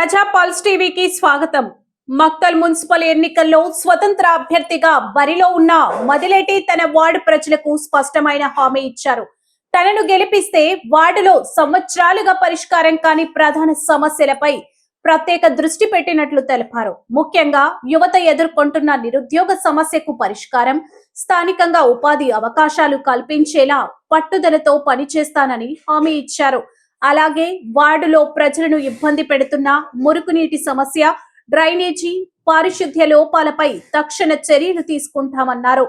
ప్రజా పల్స్ టీవీకి స్వాగతం. మక్తల్ మున్సిపల్ ఎన్నికల్లో స్వతంత్ర అభ్యర్థిగా బరిలో ఉన్న మదిలేటి తన వార్డు ప్రజలకు స్పష్టమైన హామీ ఇచ్చారు. తనను గెలిపిస్తే వార్డులో సంవత్సరాలుగా పరిష్కారం కాని ప్రధాన సమస్యలపై ప్రత్యేక దృష్టి పెట్టినట్లు తెలిపారు. ముఖ్యంగా యువత ఎదుర్కొంటున్న నిరుద్యోగ సమస్యకు పరిష్కారం స్థానికంగా ఉపాధి అవకాశాలు కల్పించేలా పట్టుదలతో పనిచేస్తానని హామీ ఇచ్చారు. అలాగే వార్డులో ప్రజలను ఇబ్బంది పెడుతున్న మురుగునీటి సమస్య డ్రైనేజీ పారిశుద్ధ్య లోపాలపై తక్షణ చర్యలు తీసుకుంటామన్నారు.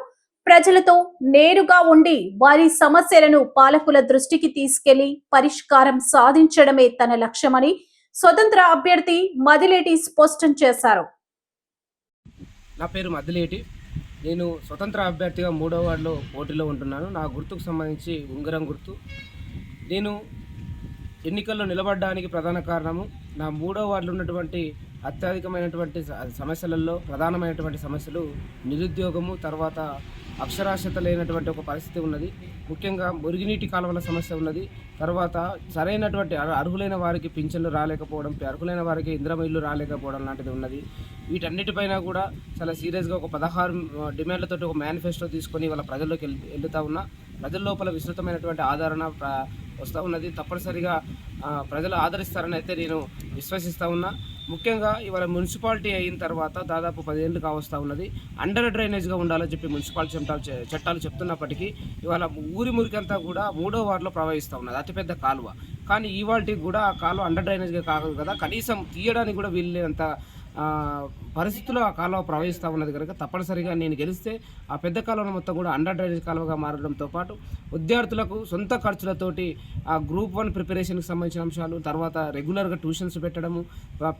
ప్రజలతో నేరుగా ఉండి వారి సమస్యలను పాలకుల దృష్టికి తీసుకెళ్ళి పరిష్కారం సాధించడమే తన లక్ష్యమని స్వతంత్ర అభ్యర్థి మదిలేటి స్పష్టం చేశారు. నా పేరు మదిలేటి. నేను స్వతంత్ర అభ్యర్థిగా మూడో వార్డులో పోటీలో ఉంటున్నాను. నా గుర్తుకు సంబంధించి ఉంగరం గుర్తు. నేను ఎన్నికల్లో నిలబడడానికి ప్రధాన కారణము నా మూడో వార్డులో ఉన్నటువంటి అత్యధికమైనటువంటి సమస్యలలో ప్రధానమైనటువంటి సమస్యలు నిరుద్యోగము తర్వాత అక్షరాస్యత లేనటువంటి ఒక పరిస్థితి ఉన్నది. ముఖ్యంగా మురుగునీటి కాలువల సమస్య ఉన్నది. తర్వాత సరైనటువంటి అర్హులైన వారికి పింఛన్లు రాలేకపోవడం అర్హులైన వారికి ఇంద్రమ ఇల్లు రాలేకపోవడం లాంటిది ఉన్నది. వీటన్నిటిపైన కూడా చాలా సీరియస్గా ఒక పదహారు డిమాండ్లతో ఒక మేనిఫెస్టో తీసుకొని వాళ్ళ ప్రజల్లోకి వెళ్ వెళ్తా ఉన్నా. ప్రజల లోపల విస్తృతమైనటువంటి ఆదరణ వస్తూ ఉన్నది. తప్పనిసరిగా ప్రజలు ఆదరిస్తారని అయితే నేను విశ్వసిస్తూ ఉన్నా. ముఖ్యంగా ఇవాళ మున్సిపాలిటీ అయిన తర్వాత దాదాపు పదిహేళ్ళు కావస్తూ ఉన్నది. అండర్ డ్రైనేజ్గా ఉండాలని చెప్పి మున్సిపాలిటీ చట్టాలు చట్టాలు చెప్తున్నప్పటికీ ఇవాళ ఊరి మురికంతా కూడా మూడో వార్డులో ప్రవహిస్తూ ఉన్నది. అతిపెద్ద కాలువ. కానీ ఇవాళకి కూడా ఆ కాలువ అండర్ డ్రైనేజ్గా కాదు కదా. కనీసం తీయడానికి కూడా వీళ్ళేంత ఆ, పరిస్థితుల్లో ఆ కాలువ ప్రవహిస్తూ ఉన్నది కనుక తప్పనిసరిగా నేను గెలిస్తే ఆ పెద్ద కాలువను మొత్తం కూడా అండర్ డ్రైనేజ్ కాలువగా మారడంతో పాటు విద్యార్థులకు సొంత ఖర్చులతోటి ఆ గ్రూప్ వన్ ప్రిపరేషన్కి సంబంధించిన అంశాలు తర్వాత రెగ్యులర్గా ట్యూషన్స్ పెట్టడము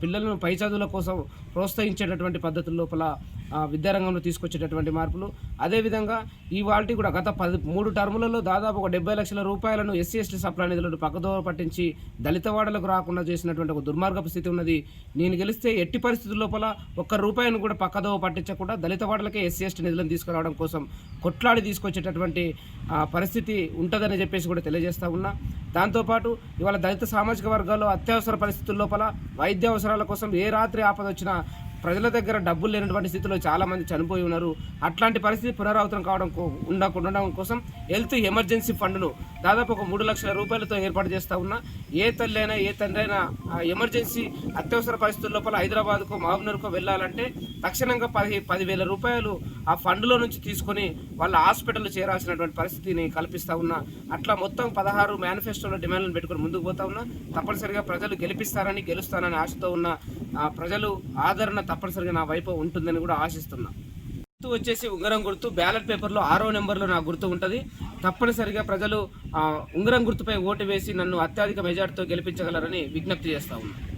పిల్లలను పై చదువుల కోసం ప్రోత్సహించేటటువంటి పద్ధతుల లోపల విద్యారంగంలో తీసుకొచ్చేటటువంటి మార్పులు. అదేవిధంగా ఈ వాళ్ళకి కూడా గత పది మూడు టర్ములలో దాదాపు ఒక డెబ్బై లక్షల రూపాయలను ఎస్సీ ఎస్టీ సప్లా నిధులను పక్కదోవ పట్టించి దళిత వాడలకు రాకుండా చేసినటువంటి ఒక దుర్మార్గపు స్థితి ఉన్నది. నేను గెలిస్తే ఎట్టి పరిస్థితి పరిస్థితుల లోపల ఒక్క రూపాయిని కూడా పక్కదోవ పట్టించకుండా దళిత వాడలకే ఎస్సీ ఎస్టీ నిధులను తీసుకురావడం కోసం కొట్లాడి తీసుకొచ్చేటటువంటి పరిస్థితి ఉంటుందని చెప్పేసి కూడా తెలియజేస్తా ఉన్నా. దాంతోపాటు ఇవాళ దళిత సామాజిక వర్గాల్లో అత్యవసర పరిస్థితుల లోపల వైద్య అవసరాల కోసం ఏ రాత్రి ఆపద వచ్చినా ప్రజల దగ్గర డబ్బులు లేనటువంటి స్థితిలో చాలామంది చనిపోయి ఉన్నారు. అట్లాంటి పరిస్థితి పునరావృతం కావడం ఉండకుండా ఉండడం కోసం హెల్త్ ఎమర్జెన్సీ ఫండ్ను దాదాపు ఒక మూడు లక్షల రూపాయలతో ఏర్పాటు చేస్తా ఉన్నా. ఏ తల్లి అయినా ఏ తండ్రి అయినా ఎమర్జెన్సీ అత్యవసర పరిస్థితుల లోపల హైదరాబాద్కో మహబూబ్నగర్కో వెళ్ళాలంటే తక్షణంగా పది పదివేల రూపాయలు ఆ ఫండ్లో నుంచి తీసుకొని వాళ్ళ హాస్పిటల్ చేరాల్సినటువంటి పరిస్థితిని కల్పిస్తా ఉన్నా. అట్లా మొత్తం పదహారు మేనిఫెస్టోలో డిమాండ్లను పెట్టుకుని ముందుకు పోతా ఉన్నా. తప్పనిసరిగా ప్రజలు గెలిపిస్తారని గెలుస్తానని ఆశతో ఉన్న. ఆ ప్రజలు ఆదరణ తప్పనిసరిగా నా వైపు ఉంటుందని కూడా ఆశిస్తున్నా. గుర్తు వచ్చేసి ఉంగరం గుర్తు బ్యాలెట్ పేపర్లో ఆరో నెంబర్లో నా గుర్తు ఉంటుంది. తప్పనిసరిగా ప్రజలు ఉంగరం గుర్తుపై ఓటు వేసి నన్ను అత్యధిక మెజార్టీతో గెలిపించగలరని విజ్ఞప్తి చేస్తా ఉన్నాను